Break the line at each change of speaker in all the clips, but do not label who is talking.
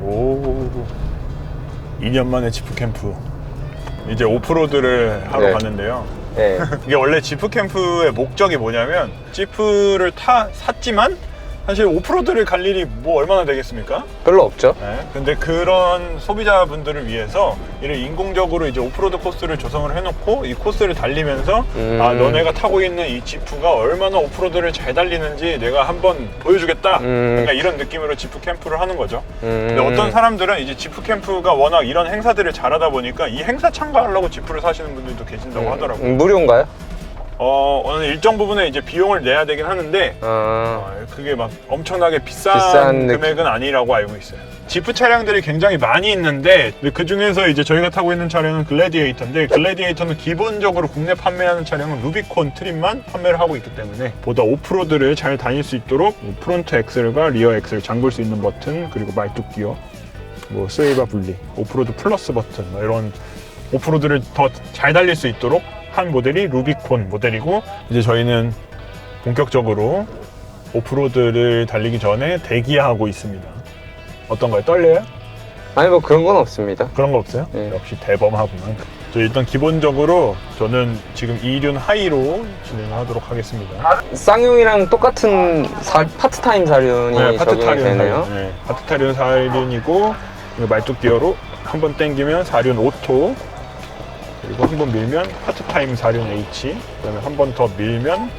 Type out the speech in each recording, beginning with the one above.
오 2년 만에 지프 캠프 이제 오프로드를 하러
네.
갔는데요
네.
이게 원래 지프 캠프의 목적이 뭐냐면 지프를 타 샀지만 사실 오프로드를 갈 일이 뭐 얼마나 되겠습니까?
별로 없죠.
네. 근데 그런 소비자분들을 위해서 이를 인공적으로 이제 오프로드 코스를 조성을 해놓고 이 코스를 달리면서
음.
아 너네가 타고 있는 이 지프가 얼마나 오프로드를 잘 달리는지 내가 한번 보여주겠다.
음.
그러니까 이런 느낌으로 지프 캠프를 하는 거죠.
음.
근데 어떤 사람들은 이제 지프 캠프가 워낙 이런 행사들을 잘하다 보니까 이 행사 참가하려고 지프를 사시는 분들도 계신다고 하더라고요.
음, 무료인가요?
어 어느 일정 부분에 이제 비용을 내야 되긴 하는데
아,
어, 그게 막 엄청나게 비싼,
비싼 느낌.
금액은 아니라고 알고 있어요. 지프 차량들이 굉장히 많이 있는데 그 중에서 이제 저희가 타고 있는 차량은 글래디에이터인데 글래디에이터는 기본적으로 국내 판매하는 차량은 루비콘 트림만 판매를 하고 있기 때문에 보다 오프로드를 잘 다닐 수 있도록 뭐 프론트 엑셀과 리어 엑셀 잠글 수 있는 버튼 그리고 말뚝 기어 뭐 스웨이바 분리 오프로드 플러스 버튼 뭐 이런 오프로드를 더 잘 달릴 수 있도록 한 모델이 루비콘 모델이고 이제 저희는 본격적으로 오프로드를 달리기 전에 대기하고 있습니다. 어떤가요? 떨려요?
아니 뭐 그런 건 없습니다.
그런 거 없어요?
네.
역시 대범하구만. 저 일단 기본적으로 저는 지금 이륜 하이로 진행하도록 하겠습니다.
쌍용이랑 똑같은 사- 파트타임 사륜이 적용이
파트타륜
되네요.
사륜. 네, 파트 타륜 사륜이고 이거 말뚝 기어로 한 번 당기면 사륜 오토 그리고 한 번 밀면 파트타임 사륜 H 그다음에 한 번 더 밀면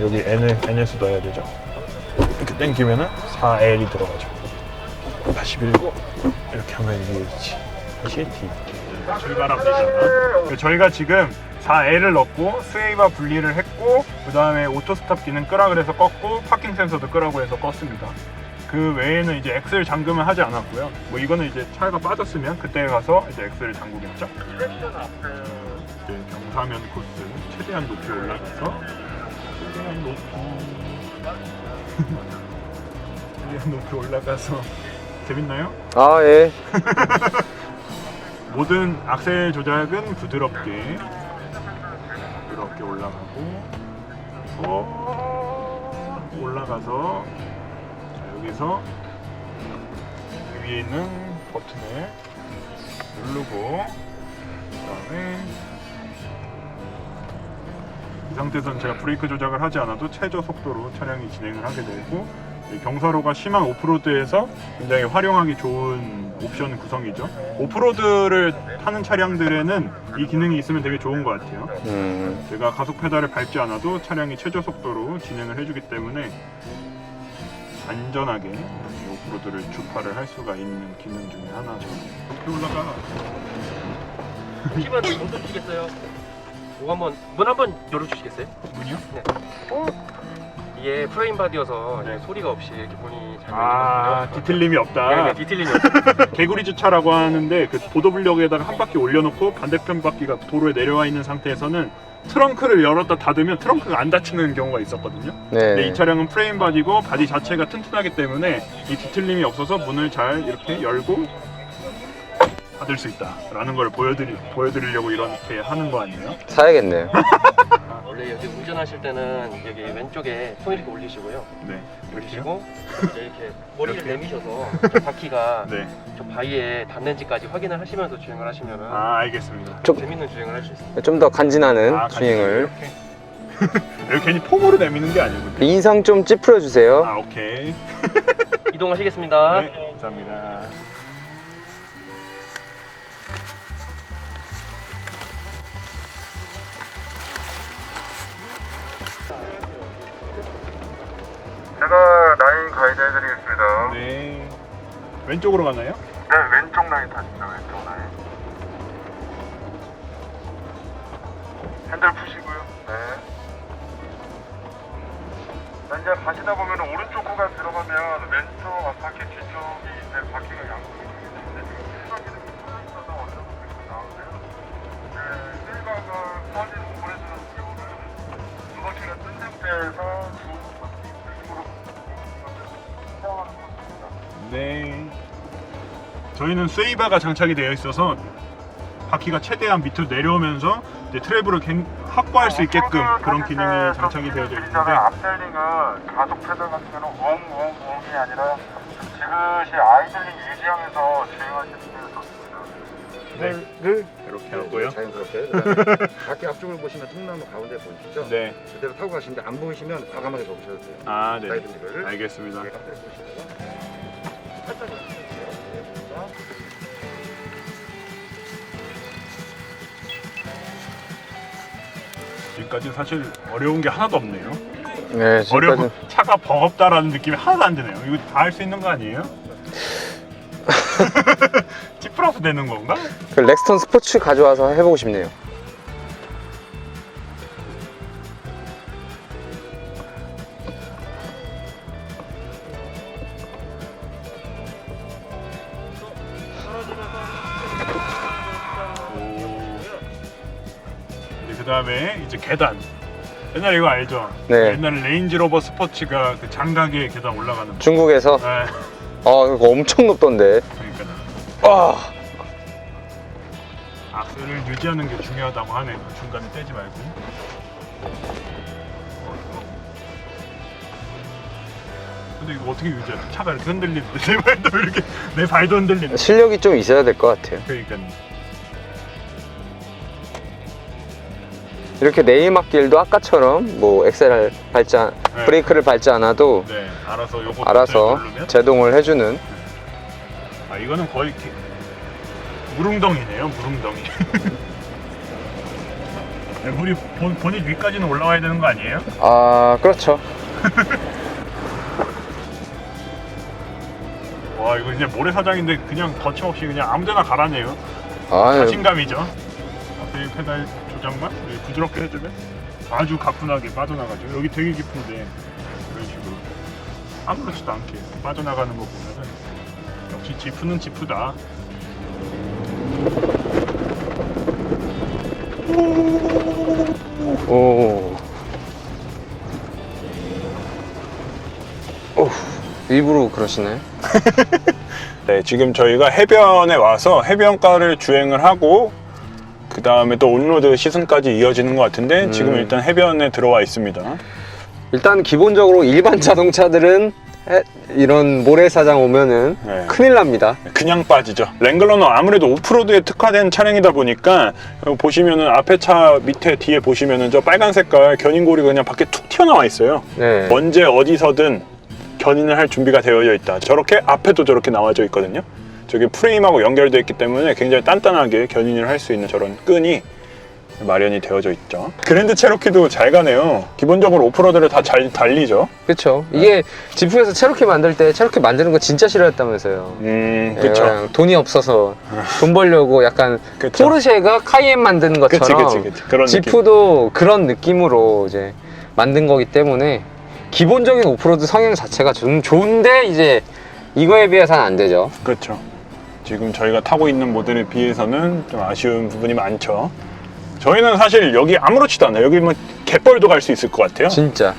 여기 N, NS 넣어야 되죠. 이렇게 당기면은 4L이 들어가죠. 다시 밀고 이렇게 하면 이게 H 다시 D 출발합니다. 저희가 지금 4L을 넣고 스웨이바 분리를 했고 그 다음에 오토 스탑 기능 끄라 그래서 껐고 파킹 센서도 끄라고 해서 껐습니다. 그 외에는 이제 엑셀 잠금은 하지 않았고요. 뭐 이거는 이제 차가 빠졌으면 그때 가서 이제 엑셀을 잠그겠죠. 이제 경사면 코스 최대한 높이 올라가서 최대한 높이 최대한 높이 올라가서 재밌나요?
아 예.
모든 악셀 조작은 부드럽게 부드럽게 올라가고 어, 올라가서 자, 여기서 여기 위에 있는 버튼을 누르고 그다음에 이 상태에서는 제가 브레이크 조작을 하지 않아도 최저 속도로 차량이 진행을 하게 되고 이 경사로가 심한 오프로드에서 굉장히 활용하기 좋은 옵션 구성이죠. 오프로드를 타는 차량들에는 이 기능이 있으면 되게 좋은 것 같아요.
음,
제가 가속 페달을 밟지 않아도 차량이 최저 속도로 진행을 해주기 때문에 안전하게 이 오프로드를 주파를 할 수가 있는 기능 중에 하나죠. 높이 올라가.
혹시만 못 주시겠어요? 이거 한번 문 한번 열어주시겠어요?
문이요?
이게 프레임 바디여서
네.
소리가 없이 이렇게 문이
잘아
네,
없다.
네, 디테일링이 없어요.
개구리 주차라고 하는데 그 보도블럭에다가 한 바퀴 올려놓고 반대편 바퀴가 도로에 내려와 있는 상태에서는 트렁크를 열었다 닫으면 트렁크가 안 닫히는 경우가 있었거든요. 근데
네.
이 차량은 프레임 바디고 바디 자체가 튼튼하기 때문에 이 뒤틀림이 없어서 문을 잘 이렇게 열고 닫을 수 있다라는 걸 보여드리 보여드리려고 이렇게 하는 거 아니에요?
사야겠네요.
아, 원래 여기 운전하실 때는 여기 왼쪽에 손 이렇게 올리시고요.
네.
올리시고 이제 이렇게 머리를
이렇게?
내미셔서 저 바퀴가
네.
저 바위에 닿는지까지 확인을 하시면서 주행을 하시면은
아 알겠습니다.
좀-
재밌는 주행을 할 수 있습니다.
좀 더 간지나는
아,
주행을.
이렇게. 여기 괜히 폼으로 내미는 게 아니고.
인상 좀 찌푸려 주세요.
아 오케이.
이동하시겠습니다.
네, 감사합니다.
제가 라인 가이드 해드리겠습니다.
네. 왼쪽으로 가나요?
네, 왼쪽 라인 타십시오, 왼쪽 라인. 핸들 푸시고요. 네. 자, 이제 가시다 보면 오른쪽 구간 들어가면 왼쪽 앞바퀴 뒤쪽이 이제 바퀴가 양쪽이 되기 때문에 지금 실바퀴는 서 있어서 어느 정도 되게 나오는데요. 네, 실바가 퍼진 오버레드는 경우는 두 바퀴가 뜬 상태에서
네. 저희는 세이바가 장착이 되어 있어서 바퀴가 최대한 밑으로 내려오면서 이제 트래블을 갱- 확보할 수 네, 있게끔 그런 기능이 장착이 되어 있는데 네.
앞셀링은 가속 패들 같은 경우는 우엉우엉우엉이 아니라 지그시 아이들링 유지하면서 주행하시는 게 좋습니다. 네, 네.
이렇게 하고요.
자연스럽게. 바퀴 앞쪽을 보시면 통나무 가운데 보이시죠?
네.
그대로 타고 가시는데 안 보이시면 과감하게 접으셔도 돼요.
아, 네. 알겠습니다.
네,
지금까지 사실 어려운 게 하나도 없네요.
네,
어려운 차가 버겁다라는 느낌이 하나도 안 드네요. 이거 다 할 수 있는 거 아니에요? 찌푸라서 되는 건가?
그 렉스턴 스포츠 가져와서 해보고 싶네요.
계단. 옛날에 이거 알죠?
네.
옛날에 레인지로버 스포츠가 그 장각에 계단 올라가는 거.
중국에서
네.
아 이거 엄청 높던데.
그러니까
아
악셀을 유지하는 게 중요하다고 하네요. 중간에 떼지 말고. 근데 이거 어떻게 유지해? 차가 이렇게 흔들리는데 내 발도 이렇게 내 발도 흔들리는데.
실력이 좀 있어야 될 것 같아요.
그러니까
이렇게 내리막길도 아까처럼 뭐 엑셀 밟지 않,
네.
브레이크를 밟지 않아도
네 알아서 요거
알아서
누르면
제동을 해주는
아 이거는 거의 기- 무릉덩이네요 무릉덩이. 네, 물이 본, 본인 위까지는 올라와야 되는 거 아니에요?
아 그렇죠.
와 이거 그냥 모래사장인데 그냥 거침없이 그냥 아무데나 가라네요.
아유
자신감이죠. 앞에 페달 조작만 이렇게 부드럽게 해주면 아주 가뿐하게 빠져나가죠. 여기 되게 깊은데 이런 식으로 아무렇지도 않게 빠져나가는 거 보면은 역시 지프는 지프다.
오. 오 일부러 그러시나요?
네, 지금 저희가 해변에 와서 해변가를 주행을 하고 그 다음에 또 온로드 시승까지 이어지는 것 같은데
음.
지금 일단 해변에 들어와 있습니다.
일단 기본적으로 일반 자동차들은 해- 이런 모래사장 오면은
네.
큰일 납니다.
그냥 빠지죠. 랭글러는 아무래도 오프로드에 특화된 차량이다 보니까 보시면은 앞에 차 밑에 뒤에 보시면은 저 빨간 색깔 견인고리가 그냥 밖에 툭 튀어나와 있어요.
네.
언제 어디서든 견인을 할 준비가 되어져 있다. 저렇게 앞에도 저렇게 나와져 있거든요. 저기 프레임하고 연결되어 있기 때문에 굉장히 단단하게 견인을 할 수 있는 저런 끈이 마련이 되어져 있죠. 그랜드 체로키도 잘 가네요. 기본적으로 오프로드를 다 잘 달리죠.
그렇죠. 이게 지프에서 체로키 만들 때 체로키 만드는 거 진짜 싫어했다면서요.
음,
예,
그쵸.
돈이 없어서 돈 벌려고 약간
그쵸.
포르쉐가 카이엔 만드는
그치,
것처럼
그치, 그치. 그런 느낌.
지프도 그런 느낌으로 이제 만든 거기 때문에 기본적인 오프로드 성향 자체가 좀 좋은데 이제 이거에 비해서는 안 되죠.
그렇죠. 지금 저희가 타고 있는 모델에 비해서는 좀 아쉬운 부분이 많죠. 저희는 사실 여기 아무렇지도 않아요. 여기 뭐 갯벌도 갈 수 있을 것 같아요.
진짜.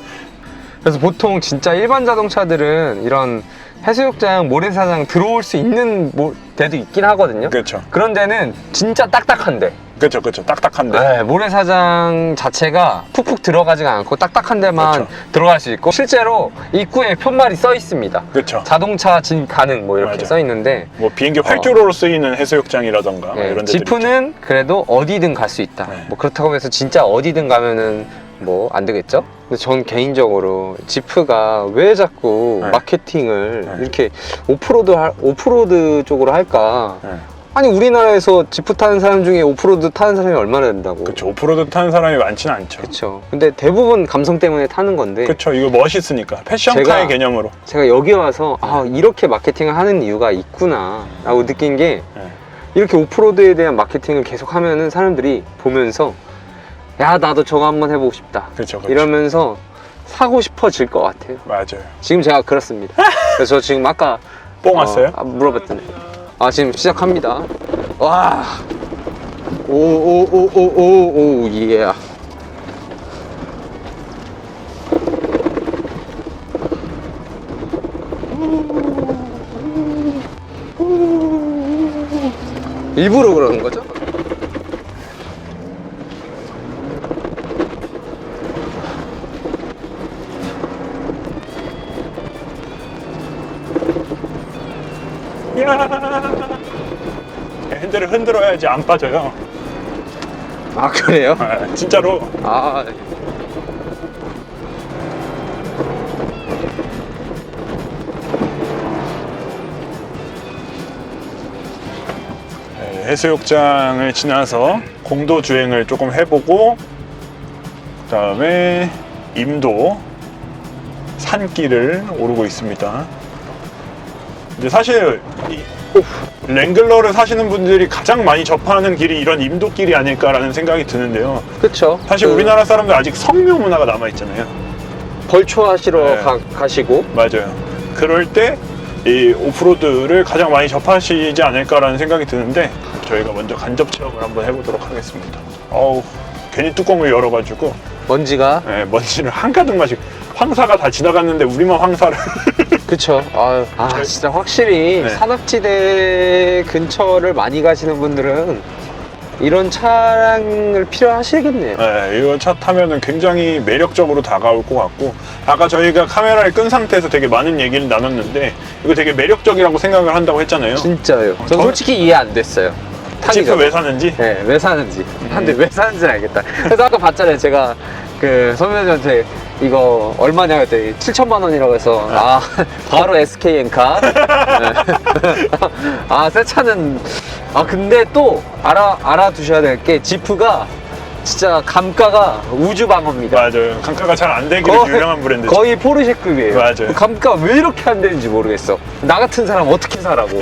그래서 보통 진짜 일반 자동차들은 이런 해수욕장, 모래사장 들어올 수 있는 모- 데도 있긴 하거든요.
그렇죠.
그런 데는 진짜 딱딱한데
그렇죠. 그렇죠. 딱딱한데.
네, 모래사장 자체가 푹푹 들어가지가 않고 딱딱한 데만
그렇죠.
들어갈 수 있고 실제로 입구에 편말이 써 있습니다.
그렇죠.
자동차 진입 가능 뭐 이렇게
맞아.
써 있는데
뭐 비행기 활주로로 쓰이는 해수욕장이라던가 뭐
예,
이런 데들
지프는 그래도 어디든 갈 수 있다.
네.
뭐 그렇다고 해서 진짜 어디든 가면은 뭐 안 되겠죠? 근데 전 개인적으로 지프가 왜 자꾸
네.
마케팅을
네.
이렇게 오프로드 할- 오프로드 쪽으로 할까?
네.
아니 우리나라에서 지프 타는 사람 중에 오프로드 타는 사람이 얼마나 된다고?
그렇죠. 오프로드 타는 사람이 많지는 않죠.
그렇죠. 근데 대부분 감성 때문에 타는 건데
그렇죠. 이거 멋있으니까 패션카의 개념으로.
제가 여기 와서 아 이렇게 마케팅을 하는 이유가 있구나 라고 느낀 게
네.
이렇게 오프로드에 대한 마케팅을 계속 하면은 사람들이 보면서 야 나도 저거 한번 해보고 싶다
그렇죠. 그렇죠.
이러면서 사고 싶어질 것 같아요.
맞아요.
지금 제가 그렇습니다. 그래서 저 지금 아까
뽕 왔어요?
어, 아, 물어봤더니 아 지금 시작합니다. 와. 오 오 오 오 오오 예. 일부러 그러는 거죠?
핸들을 흔들어야지 안 빠져요.
아 그래요?
아, 진짜로
아
네, 해수욕장을 지나서 공도 주행을 조금 해보고 그 다음에 임도 산길을 오르고 있습니다. 이제 사실 이 랭글러를 사시는 분들이 가장 많이 접하는 길이 이런 임도길이 아닐까라는 생각이 드는데요.
그쵸
사실
그
우리나라 사람들 아직 성묘 문화가 남아 있잖아요.
벌초 하시러
네.
가, 가시고
맞아요. 그럴 때 이 오프로드를 가장 많이 접하시지 않을까라는 생각이 드는데 저희가 먼저 간접 체험을 한번 해보도록 하겠습니다. 어우 괜히 뚜껑을 열어가지고
먼지가?
예, 먼지를 한가득 마시고 황사가 다 지나갔는데 우리만 황사를.
그쵸. 아유, 아
저희-
진짜 확실히
네.
산악지대 근처를 많이 가시는 분들은 이런 차량을 필요하시겠네요.
예, 이거 차 타면은 굉장히 매력적으로 다가올 것 같고 아까 저희가 카메라를 끈 상태에서 되게 많은 얘기를 나눴는데 이거 되게 매력적이라고 생각을 한다고 했잖아요.
진짜요. 전
저-
솔직히 이해 안 됐어요. 타기
지프
전에
왜 사는지?
네, 왜 사는지.
음.
근데 왜 사는지는 알겠다. 그래서 아까 봤잖아요. 제가 그 선배님한테 이거 얼마냐 그랬더니 7천만 원이라고 해서 아, 바로 SK엔카. 네. 아, 새 차는 아, 근데 또 알아 알아두셔야 될 게 지프가 진짜 감가가 우주 방어입니다.
맞아요. 강가가 잘 안 되기로 유명한 브랜드 죠.
거의 포르쉐급이에요.
맞아요.
감가 왜 이렇게 안 되는지 모르겠어. 나 같은 사람 어떻게 사라고.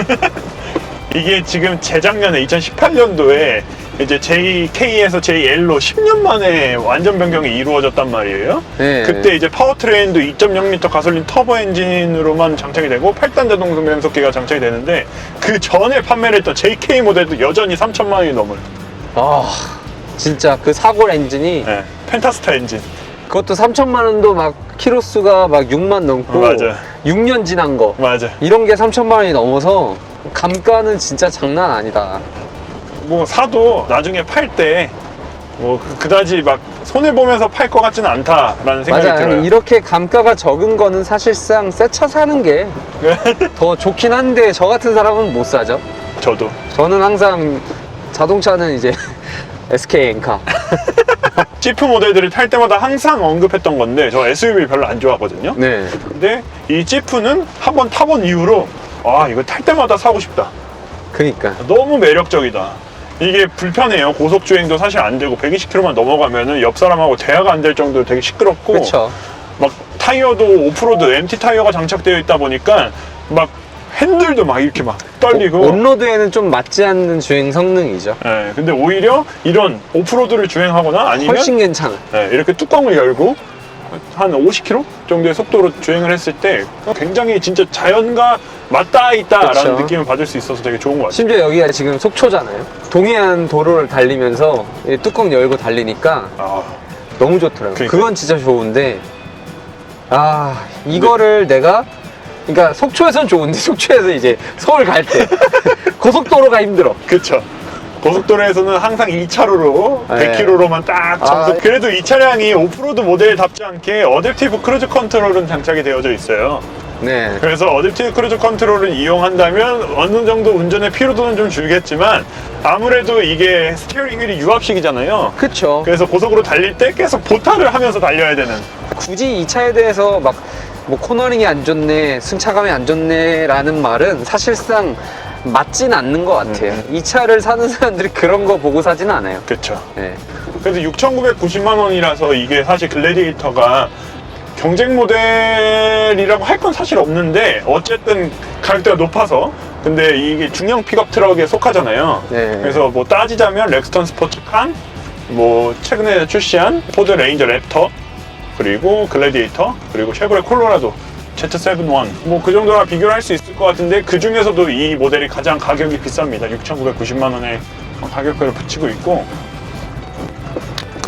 이게 지금 재작년에 2018년도에 이제 JK에서 JL로 10년 만에 완전 변경이 이루어졌단 말이에요.
네.
그때 이제 파워트레인도 2.0L 가솔린 터보 엔진으로만 장착이 되고 8단 자동 변속기가 장착이 되는데 그 전에 판매를 했던 JK 모델도 여전히 3천만 원이 넘어요.
아, 진짜 그 사골 엔진이
네, 펜타스타 엔진.
그것도 3천만 원도 막 키로수가 막 6만 넘고
어, 맞아.
6년 지난 거
맞아.
이런 게 3천만 원이 넘어서 감가는 진짜 장난 아니다.
뭐 사도 나중에 팔 때 뭐 그다지 막 손해 보면서 팔 것 같지는 않다라는 생각이
맞아.
들어요.
이렇게 감가가 적은 거는 사실상 새 차 사는 게 더 좋긴 한데 저 같은 사람은 못 사죠.
저도.
저는 항상 자동차는 이제 SK 엔카.
지프 모델들을 탈 때마다 항상 언급했던 건데 저 SUV 별로 안 좋아하거든요.
네.
근데 이 지프는 한 번 타본 이후로 아 이거 탈 때마다 사고 싶다.
그니까.
너무 매력적이다. 이게 불편해요. 고속 주행도 사실 안 되고 120km만 넘어가면은 옆 사람하고 대화가 안 될 정도로 되게 시끄럽고
그쵸.
막 타이어도 오프로드 MT 타이어가 장착되어 있다 보니까 막 핸들도 막 이렇게 막 떨리고
온로드에는 좀 맞지 않는 주행 성능이죠.
예, 근데 오히려 이런 오프로드를 주행하거나 아니면
훨씬 괜찮아.
예, 이렇게 뚜껑을 열고 한 50km 정도의 속도로 주행을 했을 때 굉장히 진짜 자연과 맞닿아 있다라는
그쵸.
느낌을 받을 수 있어서 되게 좋은 것 같아요.
심지어 여기가 지금 속초잖아요. 동해안 도로를 달리면서 이 뚜껑 열고 달리니까
아,
너무 좋더라고요.
그러니까요.
그건 진짜 좋은데, 아, 이거를 내가, 그러니까 속초에선 좋은데, 속초에서 이제 서울 갈 때, 고속도로가 힘들어.
그쵸. 고속도로에서는 항상 2차로로
네.
100km로만 딱 정속.
아.
그래도 이 차량이 오프로드 모델답지 않게 어댑티브 크루즈 컨트롤은 장착이 되어져 있어요.
네.
그래서 어댑티브 크루즈 컨트롤을 이용한다면 어느 정도 운전의 피로도는 좀 줄겠지만 아무래도 이게 스티어링 휠이 유압식이잖아요.
그쵸.
그래서 고속으로 달릴 때 계속 보타를 하면서 달려야 되는.
굳이 이 차에 대해서 막, 뭐 코너링이 안 좋네, 승차감이 안 좋네, 라는 말은 사실상 맞진 않는 것 같아요.
음.
이 차를 사는 사람들이 그런 거 보고 사진 않아요.
그렇죠.
네.
그래서 6,990만 원이라서 이게 사실 글래디에이터가 경쟁 모델이라고 할 건 사실 없는데 어쨌든 가격대가 높아서 근데 이게 중형 픽업 트럭에 속하잖아요.
네.
그래서 뭐 따지자면 렉스턴 스포츠 칸, 뭐 최근에 출시한 포드 레인저 랩터, 그리고 글래디에이터, 그리고 쉐보레 콜로라도 Z71 뭐 그 정도나 비교를 할 수 있을 것 같은데 그 중에서도 이 모델이 가장 가격이 비쌉니다. 6,990만 원의 가격을 붙이고 있고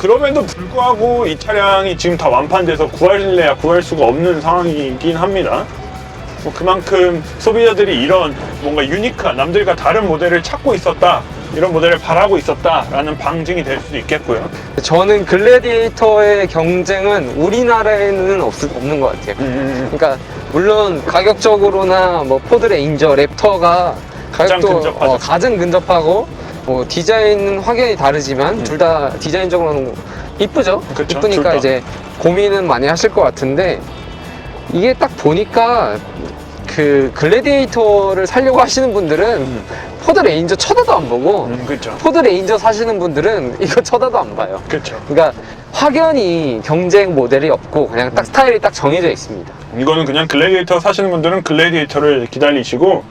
그럼에도 불구하고 이 차량이 지금 다 완판돼서 구할래야 구할 수가 없는 상황이긴 합니다. 뭐 그만큼 소비자들이 이런 뭔가 유니크한 남들과 다른 모델을 찾고 있었다. 이런 모델을 바라고 있었다라는 방증이 될 수도 있겠고요.
저는 글래디에이터의 경쟁은 우리나라에는 없, 없는 것 같아요.
음,
그러니까 물론 가격적으로나 뭐 포드 레인저, 랩터가
가장
가격도
근접하죠.
어, 가장 근접하고 뭐 디자인은 확연히 다르지만 둘다 디자인적으로는 이쁘죠.
음. 그쵸, 둘
이쁘니까
다.
이제 고민은 많이 하실 것 같은데 이게 딱 보니까 그 글래디에이터를 살려고 하시는 분들은 포드 레인저 쳐다도 안 보고
음, 그렇죠.
포드 레인저 사시는 분들은 이거 쳐다도 안 봐요.
그렇죠.
그러니까 확연히 경쟁 모델이 없고 그냥 딱 스타일이 딱 정해져 있습니다.
이거는 그냥 글래디에이터 사시는 분들은 글래디에이터를 기다리시고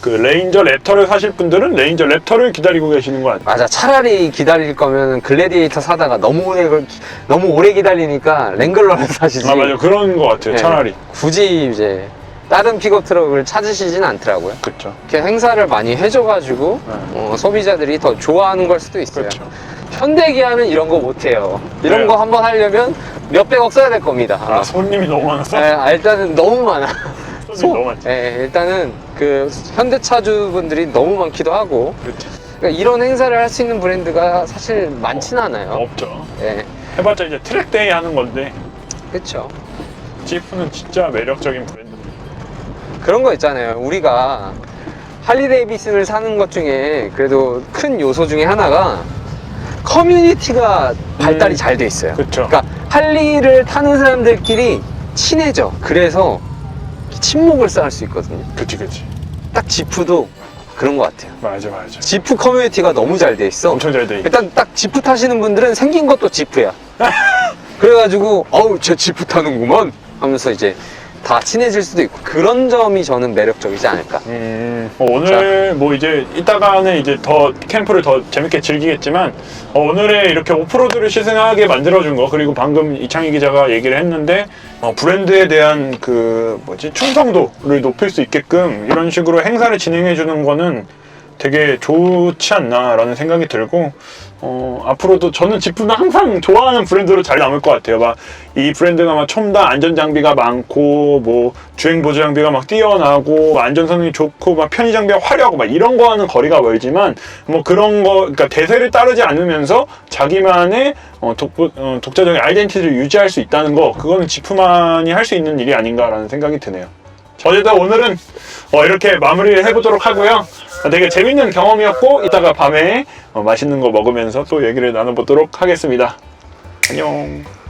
그 레인저 랩터를 사실 분들은 레인저 랩터를 기다리고 계시는 거 아니에요?
맞아. 차라리 기다릴 거면 글래디에이터 사다가 너무 오래 걸- 너무 오래 기다리니까 랭글러를 사시지.
아 맞아요. 그런 거 같아요.
네.
차라리.
굳이 이제 다른 픽업 트럭을 찾으시진 않더라고요.
그렇죠.
이렇게 행사를 많이 해줘가지고
네.
어, 소비자들이 더 좋아하는 걸 수도 있어요.
그렇죠.
현대기아는 이런 거 못해요. 이런
네.
거 한번 하려면 몇백억 써야 될 겁니다.
아 손님이 너무 많았어.
네, 아, 일단은 너무 많아.
손님이 너무 많지.
네, 일단은 그 현대차주분들이 너무 많기도 하고
그렇죠.
그러니까 이런 행사를 할 수 있는 브랜드가 사실 많지는 않아요.
없죠.
네,
해봤자 이제 트랙데이 하는 건데
그렇죠.
지프는 진짜 매력적인 브랜드.
그런 거 있잖아요. 우리가 할리 데이비슨을 사는 것 중에 그래도 큰 요소 중에 하나가 커뮤니티가 발달이
음.
잘 돼 있어요.
그쵸.
그러니까 할리를 타는 사람들끼리 친해져. 그래서 친목을 쌓을 수 있거든요.
그치 그치.
딱 지프도 그런 것 같아요.
맞아 맞아.
지프 커뮤니티가 너무 잘 돼 있어.
엄청 잘 돼. 있
일단 딱 지프 타시는 분들은 생긴 것도 지프야. 그래가지고 어우 쟤 지프 타는구먼 하면서 이제 다 친해질 수도 있고 그런 점이 저는 매력적이지 않을까.
음, 어, 오늘 뭐 이제 이따가는 이제 더 캠프를 더 재밌게 즐기겠지만 어, 오늘의 이렇게 오프로드를 시승하게 만들어준 거 그리고 방금 이창희 기자가 얘기를 했는데 어, 브랜드에 대한 그 뭐지? 충성도를 높일 수 있게끔 이런 식으로 행사를 진행해 주는 거는 되게 좋지 않나라는 생각이 들고 어, 앞으로도 저는 지프는 항상 좋아하는 브랜드로 잘 남을 것 같아요. 막 이 브랜드가 막 첨단 안전 장비가 많고 뭐 주행 보조 장비가 막 뛰어나고 안전 성능이 좋고 막 편의 장비가 화려하고 막 이런 거와는 거리가 멀지만 뭐 그런 거 그러니까 대세를 따르지 않으면서 자기만의 어, 독, 어, 독자적인 아이덴티티를 유지할 수 있다는 거 그거는 지프만이 할 수 있는 일이 아닌가라는 생각이 드네요. 어쨌든 오늘은 어, 이렇게 마무리를 해보도록 하고요. 어, 되게 재밌는 경험이었고 이따가 밤에 어, 맛있는 거 먹으면서 또 얘기를 나눠보도록 하겠습니다. 안녕.